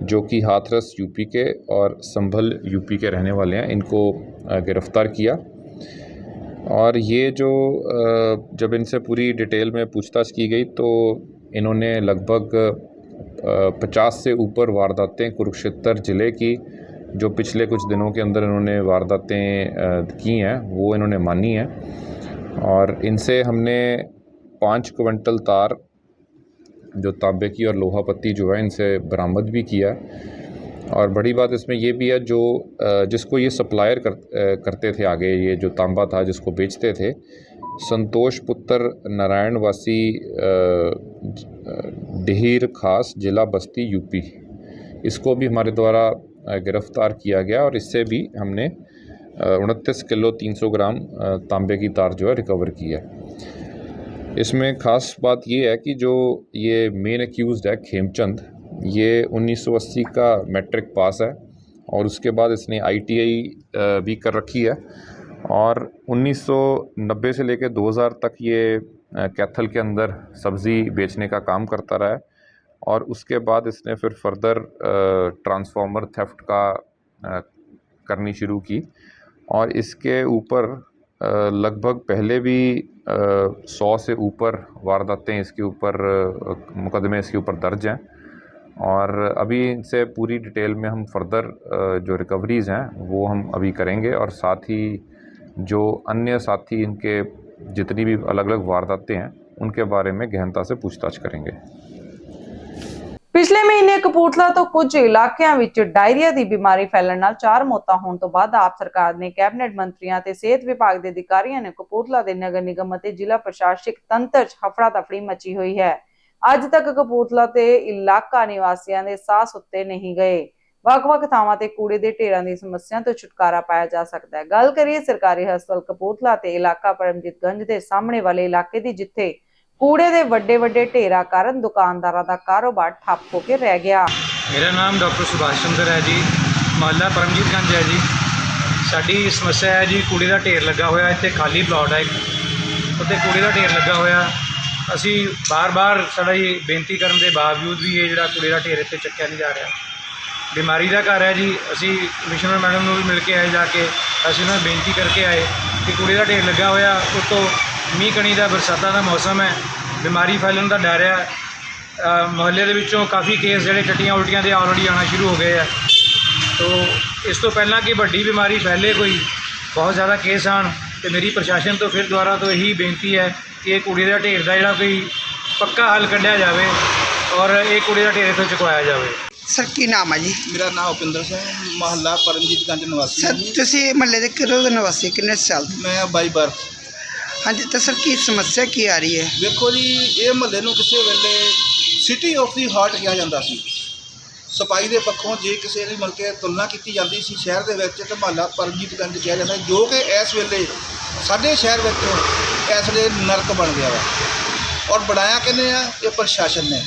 जो कि हाथरस यूपी के और संभल यूपी के रहने वाले हैं, इनको गिरफ़्तार किया। और ये जो जब इनसे पूरी डिटेल में पूछताछ की गई तो इन्होंने लगभग पचास से ऊपर वारदातें कुरुक्षेत्र ज़िले की, जो पिछले कुछ दिनों के अंदर इन्होंने वारदातें की हैं, वो इन्होंने मानी हैं। और इनसे हमने पाँच क्विंटल तार, जो तांबे की और लोहा पत्ती जो है, इनसे बरामद भी किया। और बड़ी बात इसमें ये भी है जो जिसको ये सप्लायर कर, करते थे आगे ये जो तांबा था जिसको बेचते थे संतोष पुत्र नारायण वासी डिहीर खास जिला बस्ती यूपी। इसको भी हमारे द्वारा गिरफ़्तार किया गया और इससे भी हमने उनतीस किलो 300 ग्राम तांबे की तार जो है रिकवर की है। इसमें ख़ास बात ये है कि जो ये मेन एक्यूज़ है खेमचंद ये 1980 का मैट्रिक पास है और उसके बाद इसने आईटीआई भी कर रखी है। और 1990 से लेकर 2000 तक ये कैथल के अंदर सब्ज़ी बेचने का काम करता रहा है और उसके बाद इसने फिर फर्दर ट्रांसफार्मर थेफ्ट का करनी शुरू की और इसके ऊपर लगभग पहले भी सौ से ऊपर वारदातें इसके ऊपर मुकदमे इसके ऊपर दर्ज हैं। और अभी इनसे पूरी डिटेल में हम फर्दर अ, जो रिकवरीज़ हैं वो हम अभी करेंगे और साथ ही जो अन्य साथी इनके जितनी भी अलग अलग वारदातें हैं उनके बारे में गहनता से पूछताछ करेंगे ਪਿਛਲੇ ਮਹੀਨੇ ਕਪੂਰਥਲਾ ਤੋਂ ਕੁਝ ਇਲਾਕਿਆਂ ਵਿੱਚ ਡਾਇਰੀਆ ਦੀ ਬਿਮਾਰੀ ਫੈਲਣ ਨਾਲ ਚਾਰ ਮੌਤਾਂ ਹੋਣ ਤੋਂ ਬਾਅਦ ਆਪ ਸਰਕਾਰ ਨੇ ਕੈਬਨਿਟ ਮੰਤਰੀਆਂ ਤੇ ਸਿਹਤ ਵਿਭਾਗ ਦੇ ਅਧਿਕਾਰੀਆਂ ਨੇ ਕਪੂਰਥਲਾ ਦੇ ਨਗਰ ਨਿਗਮ ਅਤੇ ਜ਼ਿਲ੍ਹਾ ਪ੍ਰਸ਼ਾਸਨਿਕ ਤੰਤਰ 'ਚ ਹਫੜਾ ਦਫੜੀ ਮਚੀ ਹੋਈ ਹੈ ਅੱਜ ਤੱਕ ਕਪੂਰਥਲਾ ਤੇ ਇਲਾਕਾ ਨਿਵਾਸੀਆਂ ਦੇ ਸਾਹ ਸੁੱਤੇ ਨਹੀਂ ਗਏ। ਵੱਖ-ਵੱਖ ਥਾਵਾਂ ਤੇ ਕੂੜੇ ਦੇ ਢੇਰਾਂ ਦੀ ਸਮੱਸਿਆ ਤੋਂ ਛੁਟਕਾਰਾ ਪਾਇਆ ਜਾ ਸਕਦਾ ਹੈ। ਗੱਲ ਕਰੀਏ ਸਰਕਾਰੀ ਹਸਪਤਾਲ ਕਪੂਰਥਲਾ ਤੇ ਇਲਾਕਾ ਪਰਮਜੀਤਗੰਜ ਦੇ ਸਾਹਮਣੇ ਵਾਲੇ ਇਲਾਕੇ ਦੀ, ਜਿੱਥੇ ਕੂੜੇ ਦੇ ਵੱਡੇ ਵੱਡੇ ਢੇਰਾਂ ਕਾਰਨ ਦੁਕਾਨਦਾਰਾਂ ਦਾ ਕਾਰੋਬਾਰ ਠੱਪ ਹੋ ਕੇ ਰਹਿ ਗਿਆ। ਮੇਰਾ ਨਾਮ ਡਾਕਟਰ ਸੁਭਾਸ਼ ਚੰਦਰ ਹੈ ਜੀ। ਮਹੱਲਾ ਪਰਮਜੀਤ ਗੰਜ ਹੈ ਜੀ। ਸਾਡੀ ਸਮੱਸਿਆ ਹੈ ਜੀ, ਕੂੜੇ ਦਾ ਢੇਰ ਲੱਗਾ ਹੋਇਆ, ਇੱਥੇ ਖਾਲੀ ਪਲਾਟ ਹੈ ਉੱਤੇ ਕੂੜੇ ਦਾ ਢੇਰ ਲੱਗਾ ਹੋਇਆ। ਅਸੀਂ ਬਾਰ-ਬਾਰ ਸਾਡਾ ਇਹ ਬੇਨਤੀ ਕਰਨ ਦੇ ਬਾਵਜੂਦ ਵੀ ਇਹ ਜਿਹੜਾ ਕੂੜੇ ਦਾ ਢੇਰ ਇੱਥੇ ਚੱਕਿਆ ਨਹੀਂ ਜਾ ਰਿਹਾ। ਬਿਮਾਰੀ ਦਾ ਘਰ ਹੈ ਜੀ, ਅਸੀਂ ਕਮਿਸ਼ਨਰ ਮੈਡਮ ਨੂੰ ਵੀ ਮਿਲ ਕੇ ਆਏ ਜਾ ਕੇ, ਅਸੀਂ ਉਹਨਾਂ ਨੂੰ ਬੇਨਤੀ ਕਰਕੇ ਆਏ ਕਿ ਕੂੜੇ ਦਾ ਢੇਰ ਲੱਗਾ ਹੋਇਆ, ਉੱਤੋਂ ਮੀਂਹ ਕਣੀ ਦਾ, ਬਰਸਾਤਾਂ ਦਾ ਮੌਸਮ ਹੈ, ਬਿਮਾਰੀ ਫੈਲਣ ਦਾ ਡਰ ਹੈ। ਮੁਹੱਲੇ ਦੇ ਵਿੱਚੋਂ ਕਾਫੀ ਕੇਸ ਜਿਹੜੇ ਟੱਟੀਆਂ ਉਲਟੀਆਂ ਦੇ ਆਲਰੇਡੀ ਆਉਣਾ ਸ਼ੁਰੂ ਹੋ ਗਏ ਆ। ਤੋ, ਇਸ ਤੋਂ ਪਹਿਲਾਂ ਕਿ ਵੱਡੀ ਬਿਮਾਰੀ ਫੈਲੇ ਕੋਈ, ਬਹੁਤ ਜ਼ਿਆਦਾ ਕੇਸ ਆਣ ਤੇ ਮੇਰੀ ਪ੍ਰਸ਼ਾਸਨ ਤੋਂ ਫਿਰ ਦੁਬਾਰਾ ਤੋਂ ਇਹੀ ਬੇਨਤੀ ਹੈ ਕਿ ਇਹ ਕੂੜੇ ਦਾ ਢੇਰ ਦਾ ਜਿਹੜਾ ਕੋਈ ਪੱਕਾ ਹੱਲ ਕੱਢਿਆ ਜਾਵੇ ਔਰ ਇਹ ਕੂੜੇ ਦਾ ਢੇਰ ਇੱਥੋਂ ਚੁਕਵਾਇਆ ਜਾਵੇ। ਸਰ ਕੀ ਨਾਮ ਹੈ ਜੀ? ਮੇਰਾ ਨਾਮ ਉਪਿੰਦਰ ਸਿੰਘ ਮਹੱਲਾ ਪਰਮਜੀਤ ਗੰਜ ਨਿਵਾਸੀ ਸਰ ਜੀ। ਤੁਸੀਂ ਮਹੱਲੇ ਦੇ ਕਿਹੜੇ ਦੇ ਨਿਵਾਸੀ ਕਿੰਨੇ ਸਾਲ ਤੋਂ? ਮੈਂ ਬਾਈ ਬਰਥ ਹਾਂਜੀ ਤਾਂ ਸਰ ਕੀ ਸਮੱਸਿਆ ਕੀ ਆ ਰਹੀ ਹੈ? ਵੇਖੋ ਜੀ ਇਹ ਮਹੱਲੇ ਨੂੰ ਕਿਸੇ ਵੇਲੇ ਸਿਟੀ ਆਫ ਦੀ ਹਾਰਟ ਕਿਹਾ ਜਾਂਦਾ ਸੀ। ਸਫ਼ਾਈ ਦੇ ਪੱਖੋਂ ਜੇ ਕਿਸੇ ਦੀ ਮਿਲ ਕੇ ਤੁਲਨਾ ਕੀਤੀ ਜਾਂਦੀ ਸੀ ਸ਼ਹਿਰ ਦੇ ਵਿੱਚ ਤਾਂ ਮਹੱਲਾ ਪਰਮਜੀਤ ਗੰਜ ਕਿਹਾ ਜਾਂਦਾ ਜੋ ਕਿ ਇਸ ਵੇਲੇ ਸਾਡੇ ਸ਼ਹਿਰ ਵਿੱਚ ਇਸ ਲਈ ਨਰਕ ਬਣ ਗਿਆ ਵਾ। ਔਰ ਬਣਾਇਆ ਕਿਹਨੇ ਆ? ਇਹ ਪ੍ਰਸ਼ਾਸਨ ਨੇ।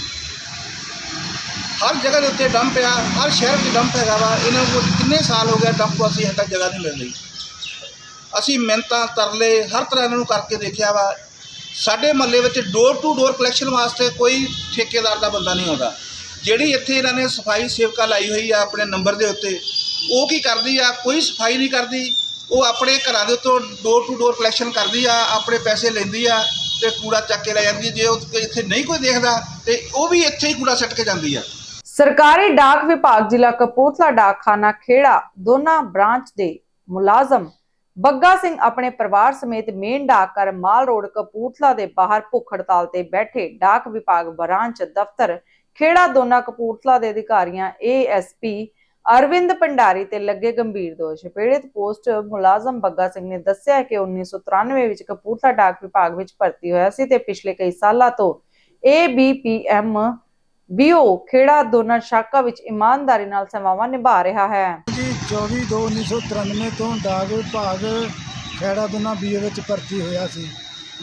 ਹਰ ਜਗ੍ਹਾ ਦੇ ਉੱਤੇ ਡੰਪ ਆ, ਹਰ ਸ਼ਹਿਰ 'ਚ ਡੰਪ ਹੈਗਾ ਵਾ। ਇਹਨਾਂ ਨੂੰ ਕਿੰਨੇ ਸਾਲ ਹੋ ਗਿਆ ਡੰਪ ਅਸੀਂ ਹਜੇ ਤੱਕ ਜਗ੍ਹਾ ਨਹੀਂ ਮਿਲ ਰਹੀ। ਅਸੀਂ ਮਿਹਨਤਾਂ, ਤਰਲੇ, ਹਰ ਤਰ੍ਹਾਂ ਇਹਨਾਂ ਨੂੰ ਕਰਕੇ ਦੇਖਿਆ ਵਾ। ਸਾਡੇ ਮਹੱਲੇ ਵਿੱਚ ਡੋਰ ਟੂ ਡੋਰ ਕਲੈਕਸ਼ਨ ਵਾਸਤੇ ਕੋਈ ਠੇਕੇਦਾਰ ਦਾ ਬੰਦਾ ਨਹੀਂ ਆਉਂਦਾ। ਜਿਹੜੀ ਇੱਥੇ ਇਹਨਾਂ ਨੇ ਸਫ਼ਾਈ ਸੇਵਕਾ ਲਾਈ ਹੋਈ ਆ ਆਪਣੇ ਨੰਬਰ ਦੇ ਉੱਤੇ, ਉਹ ਕੀ ਕਰਦੀ ਆ? ਕੋਈ ਸਫ਼ਾਈ ਨਹੀਂ ਕਰਦੀ। ਉਹ ਆਪਣੇ ਘਰਾਂ ਦੇ ਉੱਤੋਂ ਡੋਰ ਟੂ ਡੋਰ ਕਲੈਕਸ਼ਨ ਕਰਦੀ ਆ, ਆਪਣੇ ਪੈਸੇ ਲੈਂਦੀ ਆ ਤੇ ਕੂੜਾ ਚੱਕ ਕੇ ਲੈ ਜਾਂਦੀ ਆ। ਜੇ ਉਹ ਇੱਥੇ ਨਹੀਂ ਕੋਈ ਦੇਖਦਾ ਤੇ ਉਹ ਵੀ ਇੱਥੇ ਹੀ ਕੂੜਾ ਸੱਟ ਕੇ ਜਾਂਦੀ ਆ ਸਰਕਾਰੀ ਡਾਕ ਵਿਭਾਗ ਜ਼ਿਲ੍ਹਾ ਕਪੂਰਥਲਾ, ਡਾਕਖਾਨਾ, ਖੇੜਾ ਦੋਨਾਂ ਬ੍ਰਾਂਚ ਦੇ ਮੁਲਾਜ਼ਮ ਬੱਗਾ ਸਿੰਘ ਆਪਣੇ ਪਰਿਵਾਰ ਸਮੇਤ ਮੇਨ ਡਾਕਘਰ ਮਾਲ ਰੋਡ ਕਪੂਰਥਲਾ ਦੇ ਬਾਹਰ ਭੁੱਖ ਹੜਤਾਲ ਤੇ ਬੈਠੇ ਡਾਕ ਵਿਭਾਗ ਬ੍ਰਾਂਚ ਦਫ਼ਤਰ ਖੇੜਾ ਦੋਨਾਂ ਕਪੂਰਥਲਾ ਦੇ ਅਧਿਕਾਰੀਆਂ ਏਐਸਪੀ ਅਰਵਿੰਦ ਭੰਡਾਰੀ ਤੇ ਲੱਗੇ ਗੰਭੀਰ ਦੋਸ਼। ਪੀੜਿਤ ਪੋਸਟ ਮੁਲਾਜ਼ਮ ਬੱਗਾ ਸਿੰਘ ਨੇ ਦੱਸਿਆ ਕਿ 1993 ਵਿੱਚ ਕਪੂਰਥਲਾ ਡਾਕ ਵਿਭਾਗ ਵਿੱਚ ਭਰਤੀ ਹੋਇਆ ਸੀ ਤੇ ਪਿਛਲੇ ਕਈ ਸਾਲਾਂ ਤੋਂ ਏਬੀਪੀਐਮ ਬੀਓ ਖੇੜਾ ਦੋਨਾਂ ਸ਼ਾਖਾ ਵਿੱਚ ਇਮਾਨਦਾਰੀ ਨਾਲ ਸੇਵਾਵਾਂ ਨਿਭਾ ਰਿਹਾ ਹੈ। ਜੀ 24 ਦੋ 1993 ਤੋਂ ਡਾਕ ਵਿਭਾਗ ਖੈੜਾ ਦੋਨਾ ਬੀਏ ਵਿੱਚ ਭਰਤੀ ਹੋਇਆ ਸੀ,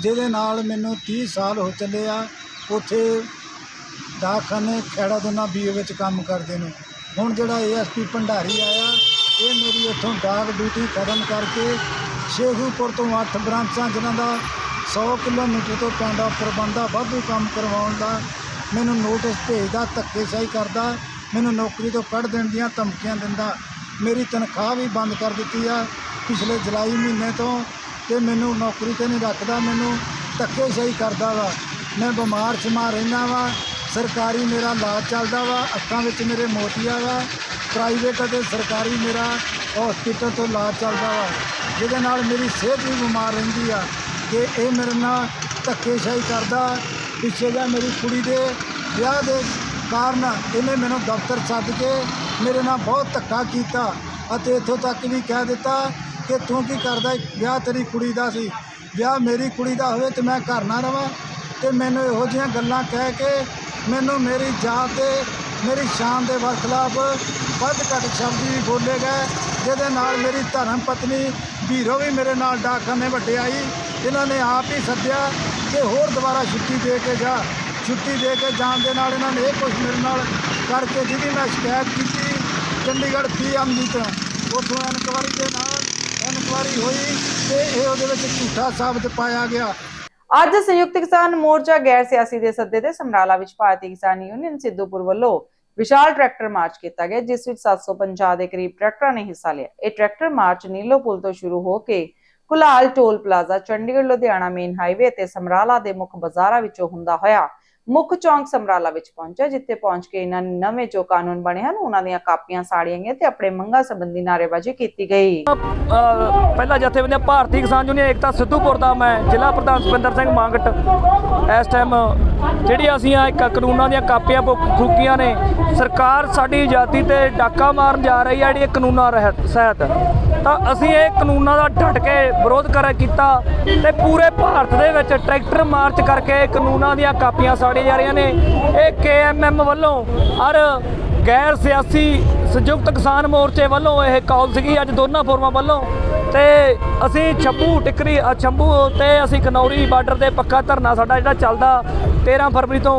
ਜਿਹਦੇ ਨਾਲ ਮੈਨੂੰ 30 ਸਾਲ ਹੋ ਚੱਲੇ ਆ ਉੱਥੇ ਡਾਕਖਾਨੇ ਖੈੜਾ ਦੋਨਾ ਬੀਏ ਵਿੱਚ ਕੰਮ ਕਰਦੇ ਨੂੰ। ਹੁਣ ਜਿਹੜਾ ਏਐਸਪੀ ਭੰਡਾਰੀ ਆਇਆ, ਇਹ ਮੇਰੀ ਇੱਥੋਂ ਡਾਕ ਡਿਊਟੀ ਖਤਮ ਕਰਕੇ ਸ਼ੇਖੂਪੁਰ ਤੋਂ 8 ਬ੍ਰਾਂਚਾਂ, ਜਿਨ੍ਹਾਂ ਦਾ 100 ਕਿਲੋਮੀਟਰ ਤੋਂ ਪੈਂਦਾ ਉੱਪਰ ਬੰਦਾ ਵਾਧੂ ਕੰਮ ਕਰਵਾਉਣ ਦਾ, ਮੈਨੂੰ ਨੋਟਿਸ ਭੇਜਦਾ, ਧੱਕੇਸ਼ਾਹੀ ਕਰਦਾ, ਮੈਨੂੰ ਨੌਕਰੀ ਤੋਂ ਕੱਢ ਦੇਣ ਦੀਆਂ ਧਮਕੀਆਂ ਦਿੰਦਾ। ਮੇਰੀ ਤਨਖਾਹ ਵੀ ਬੰਦ ਕਰ ਦਿੱਤੀ ਆ ਪਿਛਲੇ ਜੁਲਾਈ ਮਹੀਨੇ ਤੋਂ ਤੇ ਮੈਨੂੰ ਨੌਕਰੀ ਤੇ ਨਹੀਂ ਰੱਖਦਾ, ਮੈਨੂੰ ਧੱਕੇਸ਼ਾਹੀ ਕਰਦਾ ਵਾ। ਮੈਂ ਬਿਮਾਰ ਸ਼ਮਾਰ ਰਹਿਣਾ ਵਾ। ਸਰਕਾਰੀ ਮੇਰਾ ਇਲਾਜ ਚੱਲਦਾ ਵਾ, ਅੱਖਾਂ ਵਿੱਚ ਮੇਰੇ ਮੋਤੀਆ ਵਾ ਪ੍ਰਾਈਵੇਟ ਅਤੇ ਸਰਕਾਰੀ ਮੇਰਾ ਹਸਪੀਟਲ ਤੋਂ ਇਲਾਜ ਚੱਲਦਾ ਵਾ, ਜਿਹਦੇ ਨਾਲ ਮੇਰੀ ਸਿਹਤ ਵੀ ਬਿਮਾਰ ਰਹਿੰਦੀ ਆ ਕਿ ਇਹ ਮੇਰੇ ਨਾਲ ਧੱਕੇਸ਼ਾਹੀ ਕਰਦਾ, ਪਿੱਛੇ ਜਾ ਮੇਰੀ ਕੁੜੀ ਦੇ ਵਿਆਹ ਦੇ ਕਾਰਨ ਇਹਨੇ ਮੈਨੂੰ ਦਫ਼ਤਰ ਸੱਦ ਕੇ ਮੇਰੇ ਨਾਲ ਬਹੁਤ ਧੱਕਾ ਕੀਤਾ ਅਤੇ ਇੱਥੋਂ ਤੱਕ ਵੀ ਕਹਿ ਦਿੱਤਾ ਕਿ ਤੂੰ ਕੀ ਕਰਦਾ, ਵਿਆਹ ਤੇਰੀ ਕੁੜੀ ਦਾ ਸੀ, ਵਿਆਹ ਮੇਰੀ ਕੁੜੀ ਦਾ ਹੋਵੇ ਤੇ ਮੈਂ ਘਰ ਨਾ ਰਵਾਂ, ਤੇ ਮੈਨੂੰ ਇਹੋ ਜਿਹੀਆਂ ਗੱਲਾਂ ਕਹਿ ਕੇ ਮੈਨੂੰ ਮੇਰੀ ਜਾਤ ਤੇ, ਮੇਰੀ ਸ਼ਾਨ ਦੇ ਵਰਖਲਾਫ ਵੱਧ ਘੱਟ ਸ਼ਬਦ ਵੀ ਬੋਲੇ ਗਏ, ਜਿਹਦੇ ਨਾਲ ਮੇਰੀ ਧਰਮ ਪਤਨੀ ਵੀਰੋ ਵੀ ਮੇਰੇ ਨਾਲ ਡਾਕਖਾਨੇ ਵੱਡੇ ਆਈ। ਇਹਨਾਂ ਨੇ ਆਪ ਹੀ ਸੱਦਿਆ ਕਿ ਹੋਰ ਦੁਬਾਰਾ ਛੁੱਟੀ ਦੇ ਕੇ ਜਾ, ਛੁੱਟੀ ਦੇ ਕੇ ਜਾਣ ਦੇ ਨਾਲ ਇਹਨਾਂ ਨੇ ਇਹ ਕੁਝ ਮੇਰੇ ਨਾਲ ਕਰਕੇ ਜਿਹਦੀ ਮੈਂ ਸ਼ਿਕਾਇਤ ਕੀਤੀ, ਚੰਡੀਗੜ੍ਹ ਪੀਐਮ ਦੀ ਤੋਂ। ਉੱਥੋਂ ਇਨਕੁਆਰੀ ਦੇ ਨਾਲ ਇਨਕੁਆਰੀ ਹੋਈ ਤੇ ਇਹ ਉਹਦੇ ਵਿੱਚ ਝੂਠਾ ਸਾਬਤ ਪਾਇਆ ਗਿਆ। ਅੱਜ ਸੰਯੁਕਤ ਕਿਸਾਨ ਮੋਰਚਾ ਗੈਰ ਸਿਆਸੀ ਦੇ ਸੱਦੇ ਤੇ ਸਮਰਾਲਾ ਵਿੱਚ ਭਾਰਤੀ ਕਿਸਾਨ ਯੂਨੀਅਨ ਸਿੱਧੂਪੁਰ ਵੱਲੋਂ ਵਿਸ਼ਾਲ ਟਰੈਕਟਰ ਮਾਰਚ ਕੀਤਾ ਗਿਆ, ਜਿਸ ਵਿੱਚ 750 ਦੇ ਕਰੀਬ ਟਰੈਕਟਰਾਂ ਨੇ ਹਿੱਸਾ ਲਿਆ। ਇਹ ਟਰੈਕਟਰ ਮਾਰਚ ਨੀਲੋ ਪੁਲ ਤੋਂ ਸ਼ੁਰੂ ਹੋ ਕੇ ਕੁਲਾਲ toll plaza, Chandigarh, Ludhiana main highway ਤੇ ਸਮਰਾਲਾ ਦੇ ਮੁੱਖ ਬਾਜ਼ਾਰਾਂ ਵਿੱਚੋਂ ਹੁੰਦਾ ਹੋਇਆ। ਮੁੱਖ ਚੌਂਕ ਸਮਰਾਲਾ ਵਿੱਚ ਪਹੁੰਚਿਆ ਜਿੱਥੇ ਪਹੁੰਚ ਕੇ ਇਹਨਾਂ ਨੇ ਨਵੇਂ ਜੋ ਕਾਨੂੰਨ ਬਣੇ ਹਨ ਉਹਨਾਂ ਦੀਆਂ ਕਾਪੀਆਂ ਸਾੜੀਆਂ ਗਈਆਂ ਤੇ ਆਪਣੇ ਮੰਗਾਂ ਸੰਬੰਧੀ ਨਾਅਰੇਬਾਜ਼ੀ ਕੀਤੀ ਗਈ। ਅ, ਪਹਿਲਾ ਜਥੇਬੰਦੀਆਂ ਭਾਰਤੀ ਕਿਸਾਨ ਯੂਨੀਅਨ ਏਕਤਾ ਸਿੱਧੂਪੁਰ ਦਾ ਮੈਂ ਜ਼ਿਲ੍ਹਾ ਪ੍ਰਧਾਨ ਸੁਪਿੰਦਰ ਸਿੰਘ ਮੰਗਟ। ਇਸ ਟਾਈਮ ਜਿਹੜੀ ਅਸੀਂ ਆ ਇੱਕ ਕਾਨੂੰਨਾਂ ਦੀਆਂ ਕਾਪੀਆਂ ਫੂ- ਫੂਕੀਆਂ ਨੇ ਸਰਕਾਰ ਸਾਡੀ ਆਜ਼ਾਦੀ ਤੇ ਡਾਕਾ ਮਾਰਨ ਜਾ ਰਹੀ ਹੈ ਜਿਹੜੀ ਇਹ ਕਾਨੂੰਨਾਂ ਰਹਿਤ ਸਹਿਤ। ਤਾਂ ਅਸੀਂ ਇਹ ਕਾਨੂੰਨਾਂ ਦਾ ਡਟ ਕੇ ਵਿਰੋਧ ਕਰ ਕੀਤਾ ਤੇ ਪੂਰੇ ਭਾਰਤ ਦੇ ਵਿੱਚ ਟਰੈਕਟਰ ਮਾਰਚ ਕਰਕੇ ਕਾਨੂੰਨਾਂ ਦੀਆਂ ਕਾਪੀਆਂ ਸਾੜੀਆਂ ਜਾ ਰਹੀਆਂ ਨੇ। ਇਹ ਕੇਐਮਐਮ ਵੱਲੋਂ ਔਰ ਗੈਰ ਸਿਆਸੀ ਸੰਯੁਕਤ ਕਿਸਾਨ ਮੋਰਚੇ ਵੱਲੋਂ ਇਹ ਕਾਲ ਸੀਗੀ ਅੱਜ ਦੋਨਾਂ ਫੋਰਮਾਂ ਵੱਲੋਂ। ਤੇ ਅਸੀਂ ਛੱਬੂ ਟਿਕਰੀ ਅ, ਛੰਭੂ ਤੇ ਅਸੀਂ ਕਨੌਰੀ ਬਾਰਡਰ ਤੇ ਪੱਕਾ ਧਰਨਾ ਸਾਡਾ ਜਿਹੜਾ ਚੱਲਦਾ 13 ਫਰਵਰੀ ਤੋਂ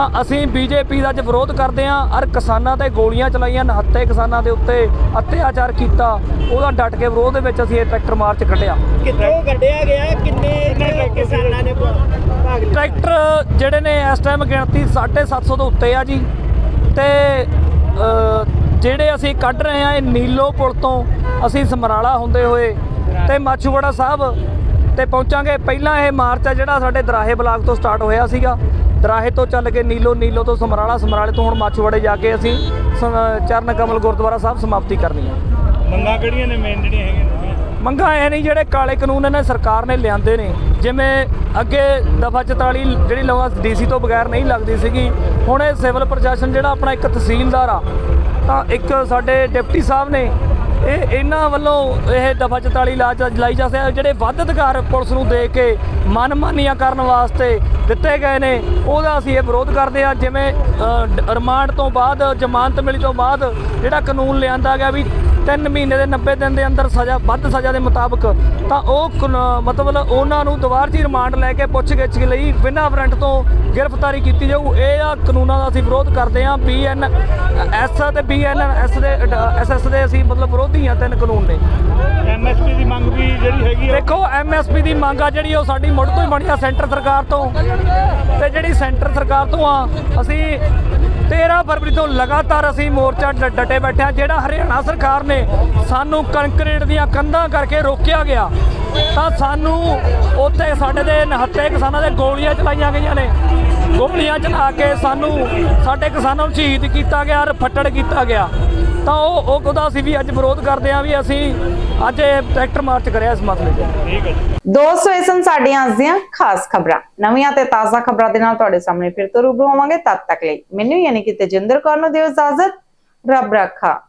ਤਾਂ ਅਸੀਂ ਬੀਜੇਪੀ ਦਾ ਅੱਜ ਵਿਰੋਧ ਕਰਦੇ ਆਂ ਔਰ ਕਿਸਾਨਾਂ ਤੇ ਗੋਲੀਆਂ ਚਲਾਈਆਂ ਨਹੱਤੇ ਕਿਸਾਨਾਂ ਦੇ ਉੱਤੇ ਅਤਿਆਚਾਰ ਕੀਤਾ। ਉਹਦਾ ਡਟ ਕੇ ਵਿਰੋਧ ਦੇ ਵਿੱਚ ਅਸੀਂ ਇਹ ਟਰੈਕਟਰ ਮਾਰਚ ਕੱਢਿਆ। ਕਿੱਥੋਂ ਕੱਢਿਆ ਗਿਆ? ਕਿੰਨੇ ਕਿਸਾਨਾਂ ਨੇ ਭਾਗ ਲਿਆ? ਟਰੈਕਟਰ ਜਿਹੜੇ ਨੇ ਇਸ ਟਾਈਮ ਗਿਣਤੀ 750 ਤੋਂ ਉੱਤੇ ਆ ਜੀ। ਤੇ ਜਿਹੜੇ ਅਸੀਂ ਕੱਢ ਰਹੇ ਆ ਇਹ ਨੀਲੋ ਪੁਲ ਤੋਂ ਅਸੀਂ ਸਮਰਾਲਾ ਹੁੰਦੇ ਹੋਏ ਤੇ ਮਾਛੂਵਾੜਾ ਸਾਹਿਬ ਤੇ ਪਹੁੰਚਾਂਗੇ। ਪਹਿਲਾਂ ਇਹ ਮਾਰਚ ਆ ਜਿਹੜਾ ਸਾਡੇ ਦਰਾਹੇ ਬਲਾਕ ਤੋਂ ਸਟਾਰਟ ਹੋਇਆ ਸੀਗਾ। ਦਰਾਹੇ ਤੋਂ ਚੱਲ ਕੇ ਨੀਲੋ ਨੀਲੋ ਤੋਂ ਸਮਰਾਲਾ ਸਮਰਾਲੇ ਤੋਂ ਹੁਣ ਮਾਛੂਵਾੜੇ ਜਾ ਕੇ ਅਸੀਂ ਚਰਨ ਕਮਲ ਗੁਰਦੁਆਰਾ ਸਾਹਿਬ ਸਮਾਪਤੀ ਕਰਨੀ ਆ। ਮੰਗਾਂ ਕਿਹੜੀਆਂ ਨੇ ਮੇਨ ਜਿਹੜੀਆਂ ਹੈਗੀਆਂ ਮੰਗਾਂ ਇਹ ਨਹੀਂ ਜਿਹੜੇ ਕਾਲੇ ਕਾਨੂੰਨ ਇਹਨਾਂ ਸਰਕਾਰ ਨੇ ਲਿਆਂਦੇ ਨੇ ਜਿਵੇਂ ਅੱਗੇ ਦਫਾ 44 ਜਿਹੜੀ ਲਵਾ ਡੀਸੀ ਤੋਂ ਬਗੈਰ ਨਹੀਂ ਲੱਗਦੀ ਸੀਗੀ ਹੁਣ ਇਹ ਸਿਵਲ ਪ੍ਰਸ਼ਾਸਨ ਜਿਹੜਾ ਆਪਣਾ ਇੱਕ ਤਹਿਸੀਲਦਾਰ ਆ ਤਾਂ ਇੱਕ ਸਾਡੇ ਡਿਪਟੀ ਸਾਹਿਬ ਨੇ ਇਹ ਇਹਨਾਂ ਵੱਲੋਂ ਇਹ ਦਫਾ 44 ਲਾ ਲਾਈ ਜਾਂਦੇ ਆ ਜਿਹੜੇ ਵੱਧ ਅਧਿਕਾਰ ਪੁਲਿਸ ਨੂੰ ਦੇ ਕੇ ਮਨਮਾਨੀਆਂ ਕਰਨ ਵਾਸਤੇ ਦਿੱਤੇ ਗਏ ਨੇ। ਉਹਦਾ ਅਸੀਂ ਇਹ ਵਿਰੋਧ ਕਰਦੇ ਆ ਜਿਵੇਂ ਰਿਮਾਂਡ ਤੋਂ ਬਾਅਦ, ਜ਼ਮਾਨਤ ਮਿਲੀ ਤੋਂ ਬਾਅਦ ਜਿਹੜਾ ਕਾਨੂੰਨ ਲਿਆਂਦਾ ਗਿਆ ਵੀ 3 ਮਹੀਨੇ ਦੇ 90 ਦਿਨ ਦੇ ਅੰਦਰ ਸਜ਼ਾ ਵੱਧ ਸਜ਼ਾ ਦੇ ਮੁਤਾਬਕ ਤਾਂ ਉਹ ਮਤਲਬ ਉਹਨਾਂ ਨੂੰ ਦੁਬਾਰਾ ਜੀ ਰਿਮਾਂਡ ਲੈ ਕੇ ਪੁੱਛ ਗਿੱਛ ਲਈ ਬਿਨਾਂ ਵਾਰੰਟ ਤੋਂ ਗ੍ਰਿਫਤਾਰੀ ਕੀਤੀ ਜਾਊ। ਇਹ ਆ ਕਾਨੂੰਨਾਂ ਦਾ ਅਸੀਂ ਵਿਰੋਧ ਕਰਦੇ ਹਾਂ। ਬੀਐਨ ਐਸ ਤੇ ਬੀਐਨ ਐਸ ਦੇ ਐਸਐਸ ਦੇ ਅਸੀਂ ਮਤਲਬ ਵਿਰੋਧੀ ਹਾਂ ਤਿੰਨ ਕਾਨੂੰਨ ਨੇ। ਐਮਐਸਪੀ ਦੀ ਮੰਗ ਵੀ ਜਿਹੜੀ ਹੈਗੀ ਆ। ਦੇਖੋ ਐਮਐਸਪੀ ਦੀ ਮੰਗ ਆ ਜਿਹੜੀ ਉਹ ਸਾਡੀ ਮੁੱਢ ਤੋਂ ਹੀ ਬਣੀ ਆ ਸੈਂਟਰ ਸਰਕਾਰ ਤੋਂ। ਤੇ ਜਿਹੜੀ ਸੈਂਟਰ ਸਰਕਾਰ ਤੋਂ ਆ ਅਸੀਂ 13 ਫਰਵਰੀ ਤੋਂ ਲਗਾਤਾਰ ਅਸੀਂ ਮੋਰਚਾ ਡ- ਡਟੇ ਬੈਠੇ ਆ ਜਿਹੜਾ ਹਰਿਆਣਾ ਸਰਕਾਰ ਨੇ ਸਾਨੂੰ ਕੰਕਰੀਟ ਦੀਆਂ ਕੰਧਾਂ ਕਰਕੇ ਰੋਕਿਆ ਗਿਆ। ਤਾਂ ਸਾਨੂੰ ਉੱਥੇ ਸਾਡੇ ਦੇ ਨਿਹੱਥੇ ਕਿਸਾਨਾਂ ਦੇ ਗੋਲੀਆਂ ਚਲਾਈਆਂ ਗਈਆਂ ਨੇ। ਗੋਲੀਆਂ ਚਲਾ ਕੇ ਸਾਨੂੰ, ਸਾਡੇ ਕਿਸਾਨਾਂ ਨੂੰ ਸ਼ਹੀਦ ਕੀਤਾ ਗਿਆ ਔਰ ਫੱਟੜ ਕੀਤਾ ਗਿਆ। ਤਾਂ ਉਹ ਉਹ ਉਹਦਾ ਅਸੀਂ ਵੀ ਅੱਜ ਵਿਰੋਧ ਕਰਦੇ ਆ ਵੀ ਅਸੀਂ ਅੱਜ ਟਰੈਕਟਰ ਮਾਰਚ ਕਰਿਆ ਇਸ ਮਸਲੇ 'ਤੇ। ਠੀਕ ਹੈ ਦੋਸਤੋ, ਇਹ ਸਨ ਸਾਡੀਆਂ ਅੱਜ ਦੀਆਂ ਖਾਸ ਖਬਰਾਂ। ਨਵੀਆਂ ਤੇ ਤਾਜ਼ਾ ਖਬਰਾਂ ਦੇ ਨਾਲ ਤੁਹਾਡੇ ਸਾਹਮਣੇ ਫਿਰ ਤੋਂ ਰੂਬਰੂ ਹੋਵਾਂਗੇ ਤਦ ਤੱਕ ਲਈ। ਮੈਨੂੰ ਯਾਨੀ ਕਿ ਤੇਜਿੰਦਰ ਕੌਰ ਨੂੰ ਦਿਓ ਇਜਾਜ਼ਤ। ਰੱਬ ਰੱਖਾ।